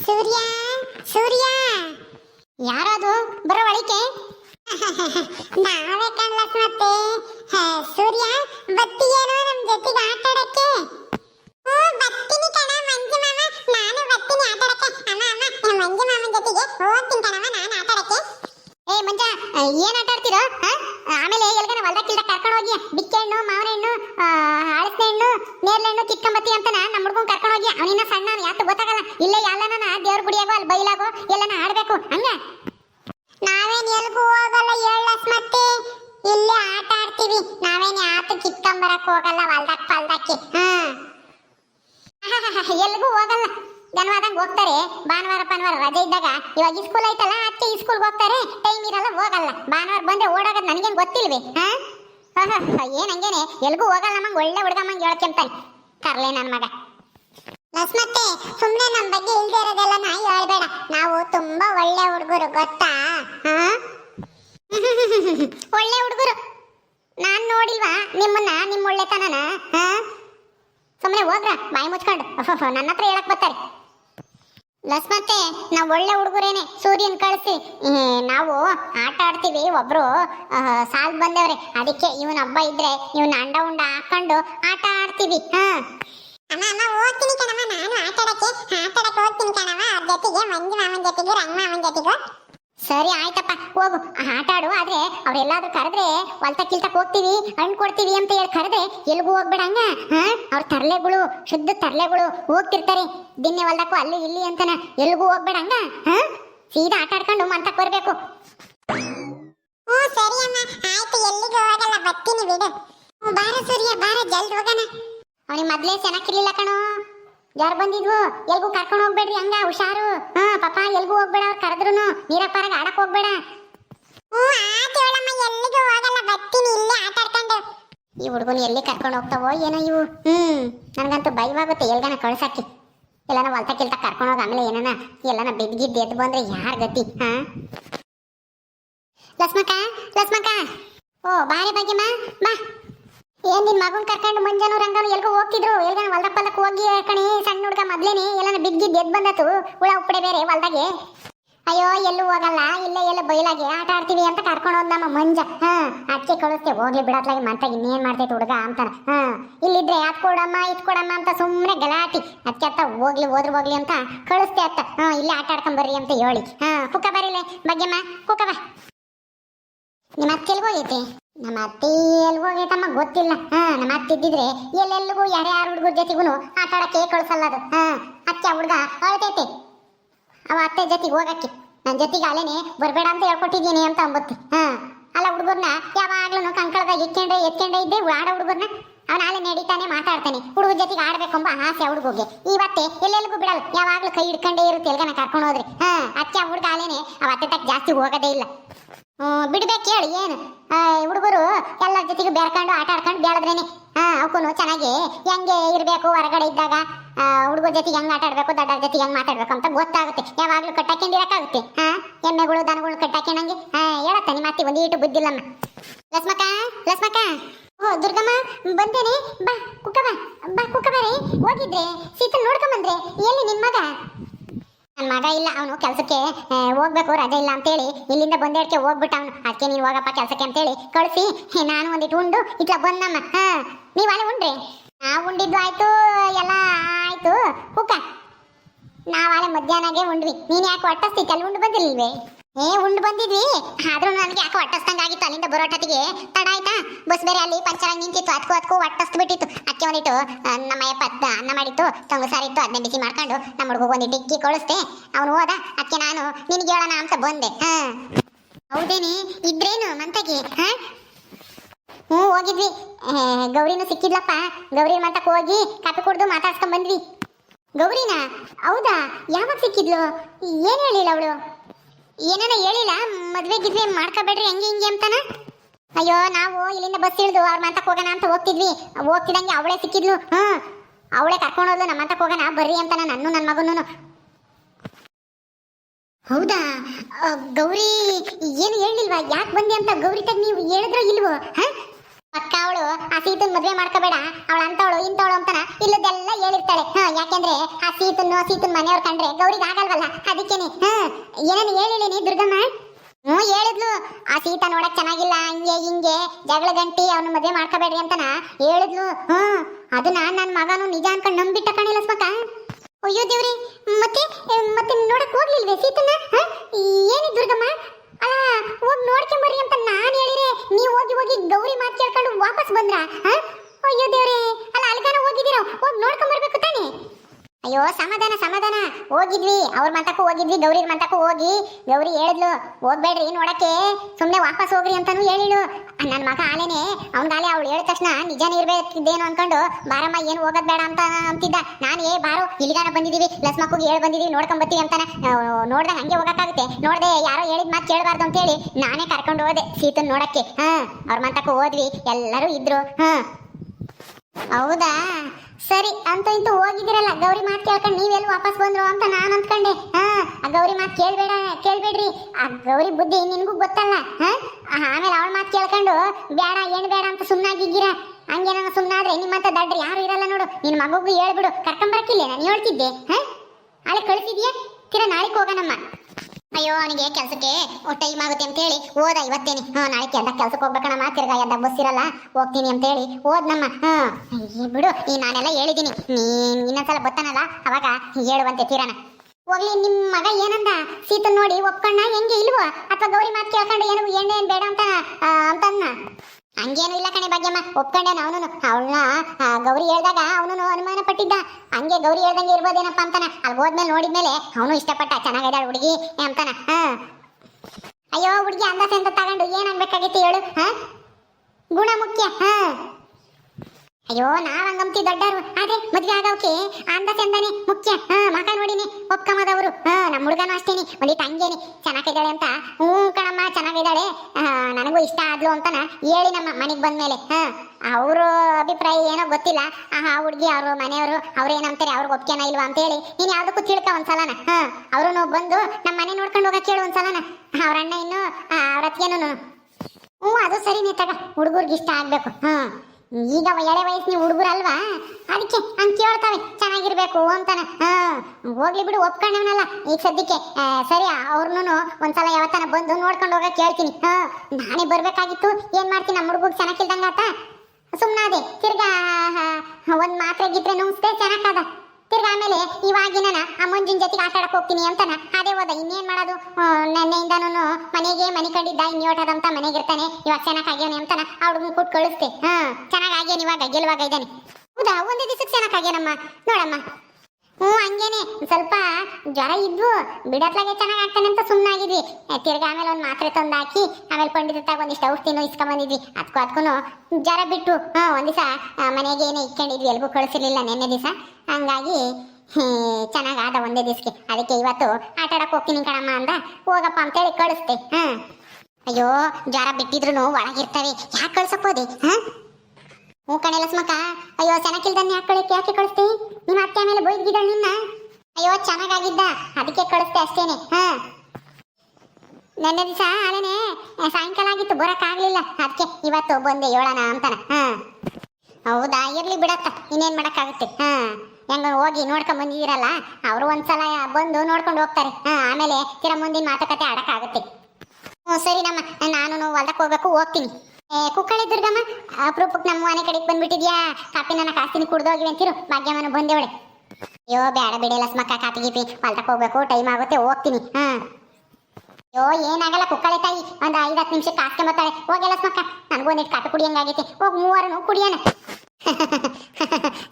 ಸೂರ್ಯ ಸೂರ್ಯ. ಯಾರದು ಬರೋ ಒಳಿಕೆ ನಾವೇ ಕಣ್ಲಸ್ ಮತ್ತೆ ಸೂರ್ಯ ಏನೋ ನಮ್ ಜೊತೆಗೆ ಆಟ ಆಡಕ್ಕೆ ಓ, ಬತ್ತಿನಿ ಕಣ ಮಂಜು ಮಾಮ. ನಾನು ಬತ್ತಿನಿ ಆಟ ಆಡಕ್ಕೆ ಅಮ್ಮ ಅಮ್ಮ ಮಂಜು ಮಾಮನ ಜೊತೆಗೆ ಹೋಗ್ತೀನಿ ಕಣವ ನಾನು ಆಟ ಆಡಕ್ಕೆ ಏ ಮಂಜ, ಏನ್ ಆಟ ಆಡ್ತೀರೋ ಹ? ಆಮೇಲೆ ಎಲ್ಗನ ಹೊಲ್ದಾಗ ಕಿಲ್ದಾಗ ಕರ್ಕೊಂಡು ಹೋಗಿ ಬಿಕ್ಕೆ ಹಣ್ಣು, ಮಾವಿನ ಹಣ್ಣು ಹಳಸಿನ ಹಣ್ಣು, ನೇರಳೆ ಹಣ್ಣು ಕಿತ್ಕೊಂಬತ್ತಿ ಅಂತ ನಮ್ಮ ಹುಡುಗನ್ ಕರ್ಕೊಂಡು ಹೋಗಿ, ಅವನಿನ್ನ ಸಣ್ಣ ಯಾಕೆ ಗೊತ್ತಾಗಲ್ಲ. ಇಲ್ಲೇ ಎಲ್ಲನ ದೇವ್ರ ಗುಡಿಯಾಗೋ ಅಲ್ಲಿ ಬೈಲಾಗೋ, ಎಲ್ಲನ ಆಡ್ಬೇಕು. ಹಂಗ? ನಾವೇನ್ ಎಲ್ಗೂ ಹೋಗಲ್ಲ ಹೇಳಸ್ ಮತ್ತೆ. ಇಲ್ಲೇ ಆಟ ಆಡ್ತೀವಿ. ನಾವೇನ್ ಯಾತು ಕಿತ್ಕೊಂಬರಕ್ ಹೋಗಲ್ಲ, ಹೊಲ್ದಾಗ ಪಲ್ದಕ್ಕೆ ಹಾ ಎಲ್ಗೂ ಹೋಗಲ್ಲ. ಗನವಾದಂಗ ಹೋಗ್ತಾರೆ, ಭಾನುವಾರ ಭಾನುವಾರ ರಜೆ ಇದ್ದಾಗ. ಇವಾಗ ಸ್ಕೂಲ್ ಐತಲ್ಲ, ಅದಕ್ಕೆ ಸ್ಕೂಲ್ಗೆ ಹೋಗ್ತಾರೆ ಟೈಮ್ ಇರಲ್ಲ, ಹೋಗಲ್ಲ. ಭಾನುವಾರ ಬಂದ್ರೆ ಓಡೋಗೋದು ನನಗೇನು ಗೊತ್ತಿಲ್ವೇ, ಹಾ? ಏನ್ ಹಂಗೇನೆ? ಎಲ್ಗೂ ಹೋಗಲ್ಲ ನಮಗೆ ಒಳ್ಳೆ ಹುಡುಗ ಮಂಗ್ ಹೇಳ್ಕೊಂತಾನೆ ಕರ್ಲೆ ನನ್ನ ಮಗ. ಲಸ್ಮತ್ತೆ ಸುಮ್ಮನೆ ನಮ್ಮ ಬಗ್ಗೆ ಇಲ್ದೇ ಇರೋದೆಲ್ಲ ನಾ ಹೇಳ್ಬೇಡ. ನಾವು ತುಂಬಾ ಒಳ್ಳೆ ಹುಡುಗರು, ಗೊತ್ತಾ? ಒಳ್ಳೆ ಹುಡುಗರು. ನಾನ್ ನೋಡಿಲ್ವಾ, ನಿಮ್ಮನ್ನ ನಿಮ್ಮ ಒಳ್ಳೆತನನ? ಸುಮ್ಮನೆ ಹೋಗ್ರ, ಬಾಯಿ ಮುಚ್ಕೊಂಡು. ನನ್ನ ಹತ್ರ ಹೇಳಕ್ ಬರ್ತಾರೆ. ಲಸ್ಮತ್ತೆ, ನಾವು ಒಳ್ಳೆ ಹುಡುಗರೇನೆ, ಸೂರ್ಯನ್ ಕಳಿಸಿ. ನಾವು ಆಟ ಆಡ್ತೀವಿ, ಒಬ್ರು ಸಾಲ್ ಬಂದವ್ರೆ. ಅದಕ್ಕೆ ಇವನ ಹಬ್ಬ ಇದ್ರೆ ಇವನ್ ಅಂಡ ಉಂಡ ಹಾಕೊಂಡು ಆಟ ಆಡ್ತೀವಿ, ಹಾ. ಅಮ್ಮ ಅಮ್ಮ ಹೋಗ್ತೀನಿ ಕಣಮ್ಮ. ನಾನು ಆಟ ಆಡಕ್ಕೆ ಆಟ ಆಡಕ್ಕೆ ಹೋಗ್ತೀನಿ ಕಣವ ಜೊತೆಗೆ ಮಂಜು ಮಾಮನ ಜೊತೆಗೂ, ರಂಗ ಮಾಮನ ಜೊತೆಗೂ. ಸರಿ ಆಯ್ತಪ್ಪ ಹೋಗು. ಆಟ ಆಡು ಆದ್ರೆ ಅವ್ರೆಲ್ಲಾದ್ರೂ ಕರೆದ್ರೆ ಹೊಲ್ತ ಕಿಲ್ತಕ್ ಹೋಗ್ತೀವಿ ಹಣ್ಣು ಕೊಡ್ತೀವಿ ಅಂತ ಹೇಳಿ ಕರೆದ್ರೆ ಎಲ್ಗೂ ಹೋಗ್ಬೇಡ ಹಂಗ? ಹಾ? ಅವ್ರ ತರ್ಲೆಗಳು ಶುದ್ಧ ತರ್ಲೆಗಳು ಹೋಗ್ತಿರ್ತಾರೆ. ದಿನ್ನೆ ಹೊಲ್ದಕ್ಕೂ ಅಲ್ಲಿ ಇಲ್ಲಿ ಅಂತನ ಎಲ್ಗೂ ಹೋಗ್ಬೇಡ ಹಂಗ? ಸೀದಾ ಆಟ ಆಡ್ಕೊಂಡು ಮಂತಕ್ ಬರ್ಬೇಕು. ಹ್ಞೂ ಸರಿ ಅಮ್ಮ. ಆಯ್ತು ಎಲ್ಲಿಗೂ ಹೋಗಲ್ಲ. ಬರ್ತೀನಿ ಬಿಡು. ಬಾರ ಸೂರ್ಯ ಬಾರ. ಜಲ್ದಿ ಹೋಗೋಣ. ಅವನಿಗೆ ಮೊದ್ಲೇ ಚೆನ್ನಾಗಿರ್ಲಿಲ್ಲ ಕಣೋ. ಯಾರು ಬಂದಿದ್ವು? ಎಲ್ಗೂ ಕರ್ಕೊಂಡು ಹೋಗ್ಬೇಡ್ರಿ ಹಂಗ ಹುಷಾರು. ಹಾ ಪಾಪ ಎಲ್ಗೂ ಹೋಗ್ಬೇಡ ಅವ್ರು ಕರೆದ್ರು ನೀರಪ್ಪರಾಗ ಆಡಕ್ ಹೋಗ್ಬೇಡ. ಈ ಹುಡುಗನ ಎಲ್ಲಿ ಕರ್ಕೊಂಡು ಹೋಗ್ತಾವೋ ಏನೋ ಇವು. ಹ್ಮ್ ನನಗಂತೂ ಭಯವಾಗುತ್ತೆ ಎಲ್ಗನ ಕಳ್ಸಕ್ಕೆ. ಎಲ್ಲನ ಹೊಲ್ತ ಕೆಲ್ತ ಕರ್ಕೊಂಡು ಹೋಗಿ ಆಮೇಲೆ ಏನನ? ಎಲ್ಲನ ಬಿದ್ದಿದ್ದು ಎದ್ದು ಬಂದ್ರೆ ಯಾರ್ ಗತಿ ಹಾ? ಲಸ್ಮಕ್ಕ ಲಸ್ಮಕ್ಕ. ಓ ಬಾರಿ ಭಾಗ್ಯಮ್ಮ ಬಾ. ನಿನ್ ಮಗನ್ ಕರ್ಕೊಂಡು ಮುಂಜಾನು ರಂಗನು ಎಲ್ಗೂ ಹೋಗ್ತಿದ್ರು. ಎಲ್ಗನ ಹೊಲ್ದಕ್ ಹೋಗಿ ಕಣಿ, ಸಣ್ಣ ಹುಡುಗ ಮೊದ್ಲೇನೆ, ಎಲ್ಲನ ಬಿದ್ದಿದ್ದು ಎದ್ ಬಂದತ್ತು. ಹುಳ ಉಪ್ಪಡೆ ಬೇರೆ ಹೊಲ್ದಾಗೆ. ಅಯ್ಯೋ, ಎಲ್ಲೂ ಹೋಗಲ್ಲ. ಇಲ್ಲೇ ಎಲ್ಲ ಬೈಲಾಗೆ. ಆಟ ಆಡ್ತೀವಿ ಅಂತ ಕರ್ಕೊಂಡು ಹೋದ್ ನಮ್ಮ ಮಂಜ. ಹಾ ಅದಕ್ಕೆ ಕಳಿಸ್ತೇವೆ ಹೋಗ್ಲಿ ಬಿಡತ್ಲಾಗಿ ಮಂತಾಗಿ ಇನ್ನೇನ್ ಮಾಡ್ತೈತೆ ಹುಡುಗ ಅಂತಾನ. ಹಾ, ಇಲ್ಲಿದ್ರೆ ಅದ್ ಕೊಡಮ್ಮ ಇದ್ ಕೊಡಮ್ಮ ಅಂತ ಸುಮ್ಮನೆ ಗಲಾಟಿ. ಅದಕ್ಕೆ ಅತ್ತ, ಹೋಗ್ಲಿ, ಹೋದ್ರು ಹೋಗ್ಲಿ ಅಂತ ಕಳಿಸ್ತೇ ಅತ್ತ. ಹಾ, ಇಲ್ಲೇ ಆಟ ಆಡ್ಕೊಂಡ್ ಬರ್ರಿ ಅಂತ ಹೇಳಿ. ಹಾ, ಕುಕ್ಕ ಬರೀಲೆ, ಬಗ್ಗೆಮ್ಮ, ಕುಕ್ಕ ಬಾ. ನಿಮ್ಮ ಅತ್ತೆಲ್ಗೋಗೈತೆ ನಮ್ಮ ಅತ್ತೆ ಎಲ್ಗೋ ಹೋಗೈತಮ್ಮ, ಗೊತ್ತಿಲ್ಲ. ಹಾ, ನಮ್ಮ ಅತ್ತೆ ಇದ್ದಿದ್ರೆ ಎಲ್ಲೆಲ್ಲಿಗೂ ಯಾರ್ಯಾರ ಹುಡುಗರ ಜೊತೆಗೂ ಆಟ ಆಡಕ್ಕೆ ಕಳ್ಸಲ್ಲ ಅದು. ಹಾ ಅತ್ತೆ ಹುಡುಗ ಅಳ್ತೈತೆ. ಅವ ಅತ್ತೆ ಜೊತೆಗೆ ಹೋಗಕ್ಕೆ. ನನ್ನ ಜೊತೆಗೆ ಅಲ್ಲೇನೆ ಬರಬೇಡ ಅಂತ ಹೇಳ್ಕೊಟ್ಟಿದ್ದೀನಿ ಅಂತ ಅಂಬತ್ತೆ. ಹಾ, ಅಲ್ಲ ಹುಡುಗರ್ನ ಯಾವಾಗ್ಲೂ ಕಂಕಳದಾಗ ಎತ್ಕೊಂಡೆ ಎತ್ಕೊಂಡೆ ಇದ್ದೆ, ಆಡ ಹುಡುಗರ್ನ. ಅವನ ಅಲ್ಲೇ ನಡೀತಾನೆ ಮಾತಾಡ್ತಾನೆ. ಹುಡುಗರ ಜೊತೆಗೆ ಆಡ್ಬೇಕಂಬ ಆಸೆ ಹುಡುಗಗೆ. ಇವತ್ತೆ ಎಲ್ಲೆಲ್ಲಿಗೂ ಬಿಡಲ್ಲ, ಯಾವಾಗ್ಲೂ ಕೈ ಹಿಡ್ಕೊಂಡೇ ಇರುತ್ತೆ ಎಲ್ಗನ ಕರ್ಕೊಂಡು ಹೋದ್ರೆ. ಹಾ ಅತ್ತೆ ಹುಡುಗ ಅಲ್ಲೇನೆ ಅವ ಅತ್ತೆ ಜಾಸ್ತಿ ಹೋಗೋದೇ ಇಲ್ಲ. ಬಿಡ್ಬೇಕು ಹೇಳಿ, ಏನು? ಹುಡುಗರು ಎಲ್ಲರ ಜೊತೆಗೆ ಬೇರ್ಕೊಂಡು ಆಟ ಆಡ್ಕೊಂಡು ಬೆಳೆದ್ರೇನೆ ಹಾ ಅವಕ್ಕೂ ಚೆನ್ನಾಗಿ ಹೆಂಗೆ ಇರಬೇಕು ಹೊರಗಡೆ ಇದ್ದಾಗ? ಹುಡುಗರ ಜೊತೆಗೆ ಹೆಂಗೆ ಆಟ ಆಡಬೇಕು ದೊಡ್ಡರ ಜೊತೆಗೆ ಹೆಂಗೆ ಮಾತಾಡ್ಬೇಕು ಅಂತ ಗೊತ್ತಾಗುತ್ತೆ. ಯಾವಾಗ್ಲೂ ಕಟ್ಟಾಕೊಂಡಿರಕ್ಕಾಗುತ್ತೆ ಹಾ ಎಮ್ಮೆಗಳು, ದನಗಳು ಕಟ್ಟಾಕೊಂಡಂಗೆ ಹಾ ಹೇಳತ್ತ ನಿಮ್ಮ ಅತ್ತಿ ಒಂದು ಈಟು ಬುದ್ಧಿಲ್ಲಮ್ಮ. ಲಸ್ಮಕ್ಕ ಲಸ್ಮಕ್ಕ. ಓ ದುರ್ಗಮ್ಮ, ಬಂದೇನೆ. ಬಾ, ಕುಕ್ಕ ಬಾ. ಬಾ, ಕುಕ್ಕ ಬಾರಿ ಹೋಗಿದ್ರೆ ಸೀತನ್ ನೋಡ್ಕೊಂಬಂದ್ರೆ, ಎಲ್ಲಿ ನಿಮ್ಮ ಮಗ? ನನ್ನ ಮಗ ಇಲ್ಲ ಅವನು ಕೆಲಸಕ್ಕೆ ಹೋಗ್ಬೇಕು, ರಜೆ ಇಲ್ಲ ಅಂತೇಳಿ. ಇಲ್ಲಿಂದ ಬಂದೇಡ್ಕೆ ಹೋಗ್ಬಿಟ್ಟ ಅವನು. ಅದಕ್ಕೆ ನೀನು ಹೋಗಪ್ಪ ಕೆಲಸಕ್ಕೆ ಅಂತೇಳಿ. ಕಳಿಸಿ ನಾನು ಒಂದಿಟ್ಟು ಉಂಡು. ಇಟ್ಲ ಬಂದಮ್ಮ. ಹಾ, ನೀವು ಉಂಡ್ರಿ? ನಾವು ಉಂಡಿದ್ದು ಆಯ್ತು, ಎಲ್ಲ ಆಯ್ತು. ಹುಕ್ಕ ನಾವು ಅಲ್ಲೇ ಮಧ್ಯಾಹ್ನಗೆ ಉಂಡ್ವಿ. ನೀನು ಯಾಕೆ ಹೊಟ್ಟಸ್ತಿ ಅಲ್ಲಿ ಉಂಡು ಬಂದಿಲ್ವೇ ಏ, ಉಂಡು ಬಂದಿದ್ವಿ. ಆದ್ರೂ ನನಗೆ ಯಾಕೆ ಹೊಟ್ಟಸ್ದಂಗೆ ಆಗಿತ್ತು ಅಲ್ಲಿಂದ ಬರೋಟತಿಗೆ ತಡ ಆಯ್ತಾ? ಬಸ್ ಬೇರೆ ಅಲ್ಲಿ ಪಂಚರಾಗಿ ನಿಂತಿತ್ತು. ಅದಕ್ಕೂ ಅದಕ್ಕೂ ಒಟ್ಟಸ್ತು ಬಿಟ್ಟಿತ್ತು ಅದಕ್ಕೆ ಒಂದಿಟ್ಟು ನಮ್ಮ ಅದ್ನ ಅನ್ನ ಮಾಡಿತ್ತು ತಂಗು ಸಾರಿತ್ತು ಅದನ್ನ ಬಿಸಿ ಮಾಡ್ಕೊಂಡು ನಮ್ಮ ಹುಡುಗ ಒಂದು ಡಿಕ್ಕಿ ಕಳಿಸ್ದೆ. ಅವನು ಹೋದ. ಅದಕ್ಕೆ ನಾನು, ನಿನಗೆ ಹೇಳೋಣ ಅಂತ ಬಂದೆ. ಹಾ. ಹೌದೇನಿ? ಇದ್ರೇನು ಮಂತಗೆ? ಹಾ? ಹ್ಞೂ, ಹೋಗಿದ್ವಿ. ಗೌರಿನೂ ಸಿಕ್ಕಿದ್ಲಪ್ಪ. ಗೌರಿ ಮಂತಕ್ಕೆ ಹೋಗಿ ಕಾಫಿ ಕುಡ್ದು ಮಾತಾಡ್ಸ್ಕೊಂಡ್ ಬಂದ್ವಿ. ಗೌರಿನಾ? ಹೌದಾ? ಯಾವಾಗ ಸಿಕ್ಕಿದ್ಲು? ಏನು ಹೇಳಿಲ್ಲ ಅವಳು? ಏನಾರ ಹೇಳಿಲ್ಲ, ಮದ್ವೆ ಗಿದ್ವೆ ಮಾಡ್ಕೋಬೇಡ್ರಿ, ಹೆಂಗೆ ಹಿಂಗೆ ಅಂತಾನ? ಅಯ್ಯೋ, ನಾವು ಇಲ್ಲಿಂದ ಬಸ್ ಇಳಿದು ಅವ್ರ ಮಂತಕ್ಕೆ ಹೋಗೋಣ ಅಂತ ಹೋಗ್ತಿದ್ವಿ. ಹೋಗ್ತಿದಂಗೆ ಅವಳೇ ಸಿಕ್ಕಿದ್ಲು. ಹ್ಞೂ ಅವಳೇ ಕರ್ಕೊಂಡು ಹೋದ್ಲು ನಮ್ಮ ಮಂತಕ್ಕೆ ಹೋಗೋಣ, ಬರ್ರಿ ಅಂತಾನ ನನ್ನ ನನ್ನ ಮಗನೂ ಹೌದಾ? ಗೌರಿ, ಏನು ಹೇಳಿಲ್ವಾ ಯಾಕೆ ಬಂದೆ ಅಂತ ಗೌರಿ ತಗ ನೀವು ಹೇಳಿದ್ರೋ ಇಲ್ವೋ? ಹಾ? ಪಕ್ಕ ಅವಳು ಆ ಸೀತನ್ ಮದ್ವೆ ಮಾಡ್ಕೋಬೇಡ. ಅವಳು ಅಂತವಳು, ಇಂತವಳು ಅಂತನ ಇಲ್ಲದೆಲ್ಲ ಹೇಳಿರ್ತಾಳೆ. ಹ, ಯಾಕೆಂದ್ರೆ ಆ ಸೀತನ್ನು ಸೀತನ್ ಮನೆಯವ್ರು ಕಂಡ್ರೆ ಗೌರಿಗೆ ಆಗಲ್ವಲ್ಲ? ಅದಕ್ಕೇನೆ. ಹ, ಏನೇನು ಹೇಳಿಳೇನಿ ದುರ್ಗಮ್ಮ? ಹ್ಞೂ, ಹೇಳಿದ್ಲು. ಆ ಸೀತ ನೋಡಕ್ ಚೆನ್ನಾಗಿಲ್ಲ, ಹಿಂಗೆ ಹಿಂಗೆ ಜಗಳ ಗಂಟಿ, ಅವನ ಮದ್ವೆ ಮಾಡ್ಕೋಬೇಡ್ರಿ ಅಂತನ ಹೇಳಿದ್ಲು. ಹ್ಮ್ ಅದನ್ನ ನನ್ನ ಮಗನು ನಿಜ ಅನ್ಕೊಂಡು ನಂಬಿಟ್ಟ ಕಣಿಲ್ಲ ಸ್ಮಕ ಅಯ್ಯೋ ದೇವ್ರಿ, ಮತ್ತೆ ಮತ್ತೆ ನೋಡಕ್ ಹೋಗ್ಲಿಲ್ವೇ ಸೀತನ್ನ? ಹ? ಏನಿ ದುರ್ಗಮ್ಮ? ಅಲ್ಲ, ಹೋಗಿ ನೋಡ್ಕೊಂಬರ್ರಿ ಅಂತ ನಾನು ಹೇಳಿರೆ ನೀವು ಹೋಗಿ ಹೋಗಿ ಗೌರಿ ಮಾತು ವಾಪಸ್ ಬಂದ್ರ? ಅಯ್ಯೋ ದೇವ್ರೆ ಅಲ್ಲ ಅಲ್ಗಾನ ಹೋಗಿದ್ದೀರೋ ಹೋಗಿ ನೋಡ್ಕೊಂಬರ್ಬೇಕು ತಾನೇ ಅಯ್ಯೋ, ಸಮಾಧಾನ ಸಮಾಧಾನ. ಹೋಗಿದ್ವಿ. ಅವ್ರ ಮಂತಕ್ಕೂ ಹೋಗಿದ್ವಿ ಗೌರಿ ಮಂತಕ್ಕೂ ಹೋಗಿ. ಗೌರಿ ಹೇಳಿದ್ಲು, ಹೋಗ್ಬೇಡ್ರಿ ನೋಡಕ್ಕೆ. ಸುಮ್ಮನೆ ವಾಪಸ್ ಹೋಗ್ರಿ ಅಂತಾನು ಹೇಳಿಳು. ನನ್ನ ಮಗ ಆಲೇನೆ. ಅವ್ನ್ಗಾಲೆ ಅವಳು ಹೇಳಿದ ತಕ್ಷಣ ನಿಜಾನೇ ಇರ್ಬೇಕಿದ್ದೇನು ಅನ್ಕೊಂಡು, ಬಾರಮ್ಮ, ಏನು ಹೋಗೋದ್ ಬೇಡ ಅಂತ ಅಂತಿದ್ದ. ನಾನು, ಏ, ಬಾರೋ, ಇಲ್ಲಿಗಾನ ಬಂದಿದೀವಿ. ಮಕ್ಕಳಿಗೆ ಹೇಳಿ ಬಂದಿದೀವಿ, ನೋಡ್ಕೊಂಡ್ ಅಂತಾನ. ನೋಡ್ದೆ ಹಂಗೆ ಹೋಗಕ್ಕಾಗುತ್ತೆ. ನೋಡ್ದೆ, ಯಾರೋ ಹೇಳಿದ ಮಾತು ಕೇಳಬಾರ್ದು ಅಂತೇಳಿ ನಾನೇ ಕರ್ಕೊಂಡು ಹೋದೆ ಸೀತನ್ ನೋಡಕ್ಕೆ. ಹಾ, ಅವ್ರ ಮಂತಕ್ಕೂ ಹೋದ್ವಿ. ಎಲ್ಲರೂ ಇದ್ರು. ಹಾ. ಹೌದಾ? ಸರಿ, ಅಂತ ಇಂತೂ ಹೋಗಿದಿರಲ್ಲ ಗೌರಿ ಮಾತು ಕೇಳ್ಕೊಂಡು ನೀವೆಲ್ಲಿ ವಾಪಸ್ ಬಂದ್ರು ಅಂತ ನಾನು ಅಂದ್ಕೊಂಡೆ. ಹಾ, ಆ ಗೌರಿ ಮಾತು ಕೇಳ್ಬೇಡ, ಕೇಳ್ಬೇಡ್ರಿ. ಆ ಗೌರಿ ಬುದ್ಧಿ ನಿನ್ಗೂ ಗೊತ್ತಲ್ಲ, ಹಾ? ಆಮೇಲೆ ಅವಳ ಮಾತು ಕೇಳ್ಕೊಂಡು ಬೇಡ ಏನು ಬೇಡ ಅಂತ ಸುಮ್ಮನಾಗಿದ್ದೀರ ಹಂಗೇನ ಸುಮ್ಮನಾದ್ರೆ ನಿಮ್ಮಂತ ದಡ್ಡ್ರಿ ಯಾರು ಇರಲ್ಲ ನೋಡು. ನಿನ್ನ ಮಗುಗೂ ಹೇಳ್ಬಿಡು. ಕರ್ಕೊಂಬರಕ್ಕಿಲ್ಲ ನಾನು ಹೇಳ್ತಿದ್ದೆ, ಹಾ? ನಾಳೆ ಕಳಿಸಿದ್ಯಾ? ತಿರ ನಾಳೆಗೆ ಹೋಗೋಣಮ್ಮ. ಅಯ್ಯೋ, ಅವನಿಗೆ ಕೆಲಸಕ್ಕೆ ಟೈಮ್ ಆಗುತ್ತೆ ಅಂತ ಹೇಳಿ ಓದ ಇವತ್ತೇನೆ. ಹಾ ನಾಳೆ ಎಲ್ಲ ಕೆಲಸಕ್ಕೆ ಹೋಗ್ಬೇಕಣಮ್ಮ ತಿರ್ಗಾ ಎದ್ದ ಬಸ್ ಇರಲ್ಲ, ಹೋಗ್ತೀನಿ ಅಂತ ಹೇಳಿ ಓದ್ನಮ್ಮ ಹಾ ಈ ಬಿಡು, ಈ ನಾನೆಲ್ಲ ಹೇಳಿದ್ದೀನಿ ನೀನ್ ಇನ್ನೊಂದ್ಸಲ ಗೊತ್ತಾನಲ್ಲ ಅವಾಗ ಹೇಳುವಂತೆ ತೀರಣ ಹೋಗ್ಲಿ ನಿಮ್ಮ ಮಗ ಏನಂದ? ಸೀತನ್ ನೋಡಿ ಒಪ್ಕೊಂಡ ಹೆಂಗೆ ಇಲ್ವೋ? ಅಥವಾ ಗೌರಿ ಮಾತು ಕೇಳ್ಕೊಂಡು ಏನು ಎಣ್ಣೆ ಏನ್ ಬೇಡ ಅಂತ ಅಂತನ್ನ? ಹಂಗೇನು ಇಲ್ಲ ಕಣೆ ಭಾಗ್ಯಮ್ಮ. ಒಪ್ಕೊಂಡೆ ಅವನು ಅವಳನ್ನ ಗೌರಿ ಹೇಳಿದಾಗ ಅವನು ಅನುಮಾನ ಪಟ್ಟಿದ್ದ. ಹಂಗೆ ಗೌರಿ ಹೇಳ್ದಂಗೆ ಇರ್ಬೋದೇನಪ್ಪ ಅಂತಾನ. ಅಲ್ಲಿ ಹೋದ್ಮೇಲೆ ನೋಡಿದ್ಮೇಲೆ ಅವನು ಇಷ್ಟಪಟ್ಟ ಚೆನ್ನಾಗಿದ್ದಾಳೆ ಹುಡುಗಿ ಅಂತಾನ. ಹಾ. ಅಯ್ಯೋ, ಹುಡುಗಿ ಅಂದಾಸೆ ಅಂತ ತಗೊಂಡು? ಏನಾಗಬೇಕಾಗಿತ್ತು ಹೇಳು, ಹಾ? ಗುಣ ಮುಖ್ಯ, ಹಾ. ಅಯ್ಯೋ, ನಾವ್ ಹಂಗಂತಿ ದೊಡ್ಡರು ಆದ್ರೆ ಮದ್ವೆ ಆಗೋಕೆ ಅಂದ ಚಂದನೆ ಮುಖ್ಯ. ಹಾ ಮಕ ನೋಡಿನಿ ಒಪ್ಕಮದವರು ಹಾ ನಮ್ಮ ಹುಡುಗನೂ ಅಷ್ಟೇನಿ ಒಂದಿಟ್ಟು ಹಂಗೇನಿ ಚೆನ್ನಾಗಿದ್ದಾಳೆ ಅಂತ. ಹ್ಞೂ ಕಣಮ್ಮ ಚೆನ್ನಾಗಿದ್ದಾಳೆ ನನಗೂ ಇಷ್ಟ ಆದ್ಲು ಅಂತನ ಹೇಳಿ ನಮ್ಮ ಮನೆಗೆ ಬಂದ್ಮೇಲೆ. ಹಾ, ಅವ್ರ ಅಭಿಪ್ರಾಯ ಏನೋ ಗೊತ್ತಿಲ್ಲ. ಆ ಹುಡುಗಿ, ಅವರು ಮನೆಯವರು, ಅವ್ರು ಏನಂತಾರೆ ಅವ್ರಿಗೆ ಒಪ್ಕೇನ ಇಲ್ವಾ ಅಂತ ಹೇಳಿ ನೀನು ಯಾವುದಕ್ಕೂ ತಿಳ್ಕ ಒಂದ್ಸಲನ. ಹಾ ಅವರು ಬಂದು ನಮ್ಮ ಮನೆ ನೋಡ್ಕೊಂಡು ಹೋಗಕ್ಕೆ ಕೇಳು ಒಂದ್ಸಲನ. ಅವ್ರ ಅಣ್ಣ ಇನ್ನು ಅವ್ರ ಅತ್ತಿಗೆನೂ ಹ್ಞೂ, ಅದು ಸರಿನೇ ತಗ. ಹುಡುಗರಿಗೆ ಇಷ್ಟ ಆಗ್ಬೇಕು. ಹಾ ಈಗ ಎಳೆ ವಯಸ್ಸಿನ ಹುಡುಗರಲ್ವಾ? ಅದಕ್ಕೆ ಹಂಗೆ ಕೇಳ್ತಾವೆ. ಚೆನ್ನಾಗಿರ್ಬೇಕು ಅಂತಾನೆ. ಹಾ, ಹೋಗ್ಲಿ ಬಿಡು, ಒಪ್ಕೊಂಡವನಲ್ಲ. ಈಗ ಸದ್ಯಕ್ಕೆ ಸರಿ, ಅವ್ರನ್ನೂ ಒಂದ್ಸಲ ಯಾವತ್ತನ ಬಂದು ನೋಡ್ಕೊಂಡು ಹೋಗಕ್ಕೆ ಕೇಳ್ತೀನಿ. ಹಾ ನಾನೇ ಬರ್ಬೇಕಾಗಿತ್ತು. ಏನ್ ಮಾಡ್ತೀನಿ ನಮ್ಮ ಹುಡುಗ ಚೆನ್ನಾಗಿಲ್ದಂಗ ಆತ ಸುಮ್ಮನಾದೆ ತಿರ್ಗಾ ಒಂದ್ ಮಾತ್ರೆ ಗಿತ್ರೆ ನುಂಗ್ಸ್ದೆ ಚೆನ್ನಾಗದ ತಿರ್ಗಾ ಆಮೇಲೆ ಇವಾಗಿನ ಆ ಮಂಜಿನ ಜೊತೆಗೆ ಆಟ ಆಡಕ್ ಹೋಗ್ತೀನಿ ಅಂತಾನ. ಅದೇ ಹೋದ, ಇನ್ನೇನ್ ಮಾಡೋದು? ನೆನ್ನೆಯಿಂದನೂ ಮನೆಗೆ ಮನೆ ಕಂಡಿದ್ದ ಮನೆಗೆ ಇರ್ತಾನೆ. ಇವಾಗ ಚೆನ್ನಾಗಾಗ್ಯಾನೆ ಅಂತಾನ. ಹುಡುಗನ್ ಕೊಟ್ಟು ಕಳಿಸ್ತೆ ಹಾ, ಚೆನ್ನಾಗ್ ಆಗ್ಯಾನ ಇವಾಗ, ಗೆಲ್ವಾಗ ಇದ್ದಾನೆ ಹೌದಾ? ಒಂದೇ ದಿವಸಕ್ಕೆ ಚೆನ್ನಾಗಾಗ್ಯಾನಮ್ಮ ನೋಡಮ್ಮ. ಹ್ಞೂ, ಹಂಗೇನೆ. ಸ್ವಲ್ಪ ಜ್ವರ ಇದ್ವು, ಬಿಡತ್ಲಾಗೆ ಚೆನ್ನಾಗಿ ಆಗ್ತಾನೆ ಅಂತ ಸುಮ್ಮನಾಗಿದ್ವಿ ತಿರ್ಗಾ ಆಮೇಲೆ ಒಂದು ಮಾತ್ರೆ ತಂದು ಹಾಕಿ ಆಮೇಲೆ ಪಂಡಿತ ಒಂದಿಷ್ಟು ಔಷಧಿನೂ ಇಸ್ಕೊಂಬಂದಿದ್ವಿ ಅದಕ್ಕೂ ಅದಕ್ಕೂ ಜ್ವರ ಬಿಟ್ಟು ಹಾ ಒಂದ್ ದಿವಸ ಮನೆಗೆ ಏನೇ ಇಟ್ಕೊಂಡಿದ್ವಿ ಎಲ್ಗೂ ಕಳಿಸಿರ್ಲಿಲ್ಲ ನೆನ್ನೆ ದಿವಸ. ಹಂಗಾಗಿ ಚೆನ್ನಾಗಿ ಆದ ಒಂದೇ ದಿವಸಕ್ಕೆ ಅದಕ್ಕೆ ಇವತ್ತು ಆಟ ಆಡಕ್ಕೆ ಹೋಗ್ತೀನಿ ಕಣಮ್ಮ ಅಂದ. ಹೋಗಪ್ಪ ಅಂತೇಳಿ ಕಳಿಸ್ತೆ ಹಾ ಅಯ್ಯೋ, ಜ್ವರ ಬಿಟ್ಟಿದ್ರು ಒಳಗಿರ್ತವೆ. ಯಾಕೆ ಕಳ್ಸಕ್ಕೋದೆ ಹಾ ಹ್ಞೂ ಕಣೆ ಅಯ್ಯೋ ಚೆನ್ನಾಗಿಲ್ದನ್ನ ಯಾಕೆ ಕಳಿಕೆ ಯಾಕೆ ಕಳಿಸ್ತಿ? ನಿಮ್ಮ ಅತ್ತೆ ಮೇಲೆ ಬೈದ್ಗಿದ್ದಾಳೆ ನಿನ್ನ? ಅಯ್ಯೋ, ಚೆನ್ನಾಗಾಗಿದ್ದ. ಅದಕ್ಕೆ ಕಳಿಸ್ತೆ ಅಷ್ಟೇನೆ. ಹಾ. ನೆನ್ನೆ ದಿವಸ ಅದೇನೆ ಸಾಯಂಕಾಲ ಆಗಿತ್ತು ಬರೋಕ್ಕಾಗಲಿಲ್ಲ ಅದಕ್ಕೆ ಇವತ್ತು ಬಂದೆ ಹೇಳೋಣ ಅಂತಾನ. ಹಾ. ಹೌದಾ? ಇರ್ಲಿ ಬಿಡತ್ತ. ಇನ್ನೇನ್ ಮಾಡೋಕ್ಕಾಗುತ್ತೆ? ಹಾ. ಹೆಂಗ ಹೋಗಿ ನೋಡ್ಕೊಂಡ್ ಬಂದಿದ್ದೀರಲ್ಲ? ಅವರು ಒಂದ್ಸಲ ಬಂದು ನೋಡ್ಕೊಂಡು ಹೋಗ್ತಾರೆ. ಹಾ, ಆಮೇಲೆ ತಿರ ಮುಂದಿನ ಮಾತುಕತೆ ಆಡೋಕ್ಕಾಗುತ್ತೆ. ಹ್ಞೂ ಸರಿ ನಮ್ಮ ನಾನು ಹೊಲ್ದಕ್ಕೆ ಹೋಗ್ಬೇಕು, ಹೋಗ್ತೀನಿ. ಏ, ಕುಕ್ಕಳಿ ದುರ್ಗಮ್ಮ, ಅಪರೂಪಕ್ಕೆ ನಮ್ಮ ಮನೆ ಕಡೆಗೆ ಬಂದ್ಬಿಟ್ಟಿದ್ಯಾ? ಕಾಪಿ ನನ್ನ ಕಾಸಿನ ಕುಡ್ದೋಗಿವೆ ಅಂತೀರು, ಭಾಗ್ಯಮ್ಮನ ಬಂದೇವಳೆ. ಅಯ್ಯೋ ಬೇಡ ಬಿಡಿ ಲಸ್ಮಕ್ಕ ಕಾಪಿ ಗೀಪಿ ಹೊಲ್ದಕ್ಕೆ ಹೋಗ್ಬೇಕು ಟೈಮ್ ಆಗುತ್ತೆ, ಹೋಗ್ತೀನಿ, ಹಾಂ. ಅಯ್ಯೋ, ಏನಾಗಲ್ಲ, ಕುಕ್ಕಳೆ ತಾಯಿ, ಒಂದು ಐದು ಹತ್ತು ನಿಮಿಷ ಕಾಸ್ಕೆ ಬರ್ತಾಳೆ ಹೋಗಿ ಲಸ್ಮಕ್ಕ, ನನಗೂ ಒಂದಿಟ್ಟು ಕಾಪಿ ಕುಡಿಯಂಗಾಗೈತೆ, ಹೋಗಿ ಮೂವರನು ಕುಡಿಯೋಣ.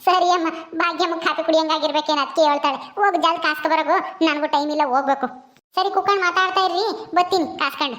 ಸರಿ ಅಮ್ಮ, ಭಾಗ್ಯಮ್ಮ ಕಾಪಿ ಕುಡಿಯಂಗಾಗಿರ್ಬೇಕೇನು ಅದಕ್ಕೆ ಹೇಳ್ತಾಳೆ. ಹೋಗಿ ಜಲ್ದಿ ಕಾಸ್ಕ ಬರೋಗು, ನನಗೂ ಟೈಮ್ ಇಲ್ಲ, ಹೋಗ್ಬೇಕು. ಸರಿ ಕುಕ್ಕಂಡು ಮಾತಾಡ್ತಾ ಇರ್ರಿ ಬರ್ತೀನಿ ಕಾಸ್ಕೊಂಡು.